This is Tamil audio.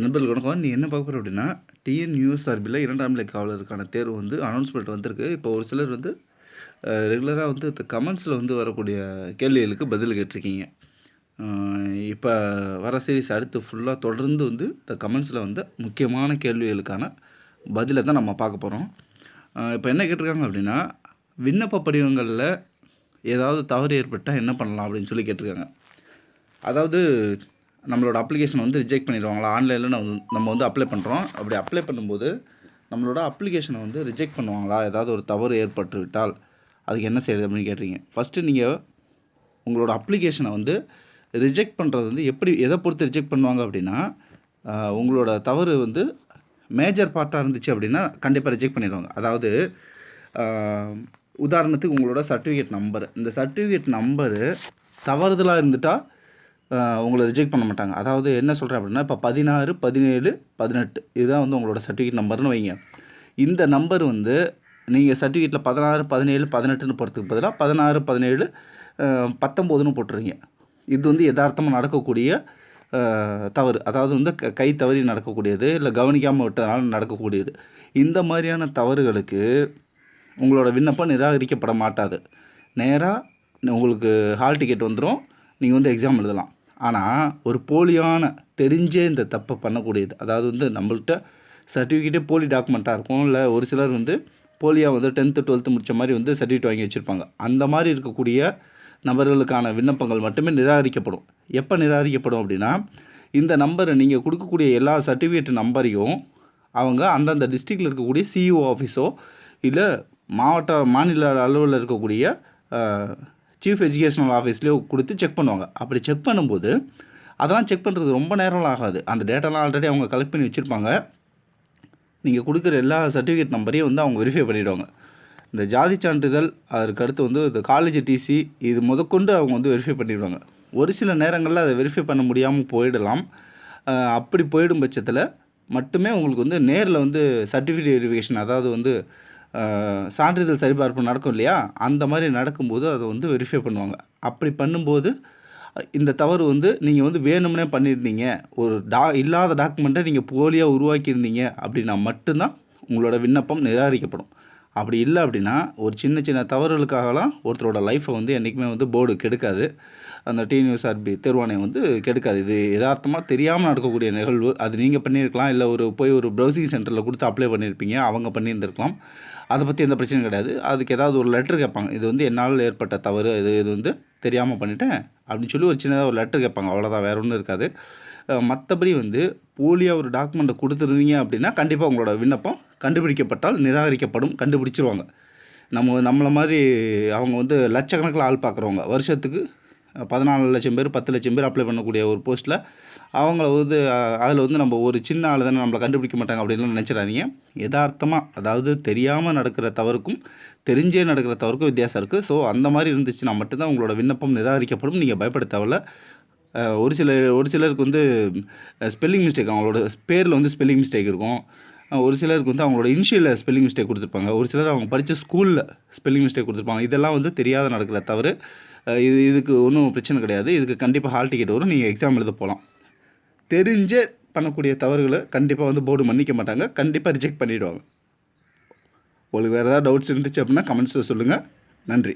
நண்பர்கள் வணக்கம். நீ என்ன பார்க்க போகிற அப்படின்னா சார்பில் இரண்டாம் நிலை காவலருக்கான தேர்வு வந்து அனௌன்ஸ்மெண்ட் வந்திருக்கு. இப்போ ஒரு சிலர் வந்து ரெகுலராக வந்து கமெண்ட்ஸில் வந்து வரக்கூடிய கேள்விகளுக்கு பதில் கேட்டிருக்கீங்க. இப்போ வர சீரீஸ் அடுத்து ஃபுல்லாக தொடர்ந்து வந்து இந்த கமெண்ட்ஸில் வந்து முக்கியமான கேள்விகளுக்கான பதிலை தான் நம்ம பார்க்க போகிறோம் இப்போ என்ன கேட்டிருக்காங்க அப்படின்னா விண்ணப்ப படிவங்களில் ஏதாவது தவறு ஏற்பட்டால் என்ன பண்ணலாம் அப்படின்னு சொல்லி கேட்டிருக்காங்க. அதாவது நம்மளோட அப்ளிகேஷன் வந்து ரிஜெக்ட் பண்ணிடுவாங்களா? ஆன்லைனில் நம்ம நம்ம வந்து அப்ளை பண்ணுறோம் அப்படி அப்ளை பண்ணும்போது நம்மளோட அப்ளிகேஷனை வந்து ரிஜெக்ட் பண்ணுவாங்களா? ஏதாவது ஒரு தவறு ஏற்பட்டு விட்டால் அதுக்கு என்ன செய்யுது அப்படின்னு கேட்டிருக்கீங்க. ஃபஸ்ட்டு நீங்கள் உங்களோட அப்ளிகேஷனை வந்து ரிஜெக்ட் பண்ணுறது வந்து எப்படி எதை பொறுத்து ரிஜெக்ட் பண்ணுவாங்க அப்படின்னா உங்களோட தவறு வந்து மேஜர் பார்ட்டாக இருந்துச்சு அப்படின்னா கண்டிப்பாக ரிஜெக்ட் பண்ணிடுவாங்க. அதாவது உதாரணத்துக்கு உங்களோட சர்டிஃபிகேட் நம்பர் இந்த சர்டிஃபிகேட் நம்பரு தவறுதலாக இருந்துட்டால் உங்களை ரிஜெக்ட் பண்ண மாட்டாங்க. அதாவது என்ன சொல்கிறேன் அப்படின்னா இப்போ பதினாறு பதினேழு பதினெட்டு இதுதான் வந்து உங்களோட சர்டிஃபிகேட் நம்பர்னு வைங்க. இந்த நம்பர் வந்து நீங்கள் சர்டிஃபிகேட்டில் பதினாறு பதினேழு பதினெட்டுன்னு போகிறதுக்கு பதிலாக பதினாறு பதினேழு பத்தொம்போதுன்னு போட்டுருங்க. இது வந்து யதார்த்தமாக நடக்கக்கூடிய தவறு. அதாவது வந்து க- கை தவறி நடக்கக்கூடியது இல்லை கவனிக்காமல் விட்டதுனால நடக்கக்கூடியது. இந்த மாதிரியான தவறுகளுக்கு உங்களோட விண்ணப்பம் நிராகரிக்கப்பட மாட்டாது. நேராக உங்களுக்கு ஹால் டிக்கெட் வந்துடும் நீங்கள் வந்து எக்ஸாம் எழுதலாம். ஆனால் ஒரு போலியான தெரிஞ்சே இந்த தப்பை பண்ணக்கூடியது. அதாவது வந்து நம்மள்கிட்ட சர்டிஃபிகேட்டே போலி டாக்குமெண்ட்டாக இருக்கும். இல்லை ஒரு சிலர் வந்து போலியாக வந்து டென்த்து டுவெல்த்து முடிச்ச மாதிரி வந்து சர்டிஃபிகேட் வாங்கி வச்சுருப்பாங்க. அந்த மாதிரி இருக்கக்கூடிய நபர்களுக்கான விண்ணப்பங்கள் மட்டுமே நிராகரிக்கப்படும். எப்போ நிராகரிக்கப்படும் அப்படின்னா இந்த நம்பரை நீங்கள் கொடுக்கக்கூடிய எல்லா சர்டிஃபிகேட் நம்பரையும் அவங்க அந்தந்த டிஸ்ட்ரிக்டில் இருக்கக்கூடிய சிஇஓ ஆஃபீஸோ இல்லை மாவட்ட மாநில அளவில் இருக்கக்கூடிய சீஃப் எஜுகேஷனல் ஆஃபீஸ்லேயோ கொடுத்து செக் பண்ணுவாங்க. அப்படி செக் பண்ணும்போது அதெல்லாம் செக் பண்ணுறது ரொம்ப நேரம் ஆகாது. அந்த டேட்டாலாம் ஆல்ரெடி அவங்க கலெக்ட் பண்ணி வச்சுருப்பாங்க. நீங்கள் கொடுக்குற எல்லா சர்டிஃபிகேட் நம்பரையும் வந்து அவங்க வெரிஃபை பண்ணிவிடுவாங்க இந்த ஜாதி சான்றிதழ் அதற்கு அடுத்து வந்து இந்த காலேஜ் டிசி இது முதற்கொண்டு அவங்க வந்து வெரிஃபை பண்ணிடுவாங்க. ஒரு சில நேரங்களில் அதை வெரிஃபை பண்ண முடியாமல் போயிடலாம். அப்படி போயிடும் பட்சத்தில் மட்டுமே உங்களுக்கு வந்து நேரில் வந்து சர்டிஃபிகேட் வெரிஃபிகேஷன் அதாவது வந்து சான்றிதழ் சரிபார்ப்பு நடக்கும் இல்லையா? அந்த மாதிரி நடக்கும்போது அதை வந்து வெரிஃபை பண்ணுவாங்க. அப்படி பண்ணும்போது இந்த தவறு வந்து நீங்கள் வந்து வேணும்னே பண்ணியிருந்தீங்க. ஒரு டா இல்லாத டாக்குமெண்ட்டை நீங்கள் போலியாக உருவாக்கியிருந்தீங்க அப்படின்னா மட்டும்தான் உங்களோட விண்ணப்பம் நிராகரிக்கப்படும். அப்படி இல்லை அப்படின்னா ஒரு சின்ன சின்ன தவறுகளுக்காகலாம் ஒருத்தரோட லைஃப்பை வந்து என்றைக்குமே வந்து போர்டு கெடுக்காது. அந்த டிஎன்யூஎஸ்ஆர்பி தேர்வாணையம் வந்து கெடுக்காது. இது யதார்த்தமாக தெரியாமல் நடக்கக்கூடிய நிகழ்வு. அது நீங்கள் பண்ணியிருக்கலாம். இல்லை ஒரு போய் ஒரு ப்ரௌசிங் சென்டரில் கொடுத்து அப்ளை பண்ணியிருப்பீங்க. அவங்க பண்ணியிருந்திருக்கலாம். அதை பற்றி எந்த பிரச்சனையும் கிடையாது. அதுக்கு ஏதாவது ஒரு லெட்டர் கேட்பாங்க. இது வந்து என்னால் ஏற்பட்ட தவறு. இது இது வந்து தெரியாமல் பண்ணிட்டேன் அப்படின்னு சொல்லி ஒரு சின்னதாக ஒரு லெட்டர் கேட்பாங்க. அவ்வளோதான் வேற ஒன்றும் இருக்காது. மற்றபடி வந்து போலியாக ஒரு டாக்குமெண்ட்டை கொடுத்துருந்தீங்க அப்படின்னா கண்டிப்பாக உங்களோட விண்ணப்பம் கண்டுபிடிக்கப்பட்டால் நிராகரிக்கப்படும் கண்டுபிடிச்சிருவாங்க. நம்ம நம்மளை மாதிரி அவங்க வந்து லட்சக்கணக்கில் ஆள் பார்க்குறவங்க. வருஷத்துக்கு பதினாலு லட்சம் பேர் பத்து லட்சம் பேர் அப்ளை பண்ணக்கூடிய ஒரு போஸ்ட்டில் அவங்கள வந்து அதில் வந்து நம்ம ஒரு சின்ன ஆள் தானே நம்மளை கண்டுபிடிக்க மாட்டாங்க அப்படின்லாம் நினச்சிடாதீங்க. யதார்த்தமாக அதாவது தெரியாமல் நடக்கிற தவறுக்கும் தெரிஞ்சே நடக்கிற தவறுக்கும் வித்தியாசம் இருக்குது ஸோ அந்த மாதிரி இருந்துச்சுன்னா மட்டும்தான் உங்களோட விண்ணப்பம் நிராகரிக்கப்படும். நீங்கள் பயப்பட தேவையில்ல. ஒரு சில ஒரு சிலருக்கு வந்து ஸ்பெல்லிங் மிஸ்டேக் அவங்களோட பேரில் வந்து ஸ்பெல்லிங் மிஸ்டேக் இருக்கும். ஒரு சிலருக்கு வந்து அவங்களோட இனிஷியலில் ஸ்பெல்லிங் மிஸ்டேக் கொடுத்துருப்பாங்க. ஒரு சிலர் அவங்க படித்த ஸ்கூலில் ஸ்பெல்லிங் மிஸ்டேக் கொடுத்துருப்பாங்க. இதெல்லாம் வந்து தெரியாத நடக்கிற தவறு இது இதுக்கு ஒன்றும் பிரச்சனை கிடையாது. இதுக்கு கண்டிப்பாக ஹால் டிக்கெட் வரும். நீங்கள் எக்ஸாம் எழுத போகலாம் தெரிஞ்சு பண்ணக்கூடிய தவறுகளை கண்டிப்பாக வந்து போர்டு மன்னிக்க மாட்டாங்க. கண்டிப்பாக ரிஜெக்ட் பண்ணிவிடுவாங்க உங்களுக்கு வேறு ஏதாவது டவுட்ஸ் இருந்துச்சு அப்படின்னா கமெண்ட்ஸில் சொல்லுங்கள் நன்றி.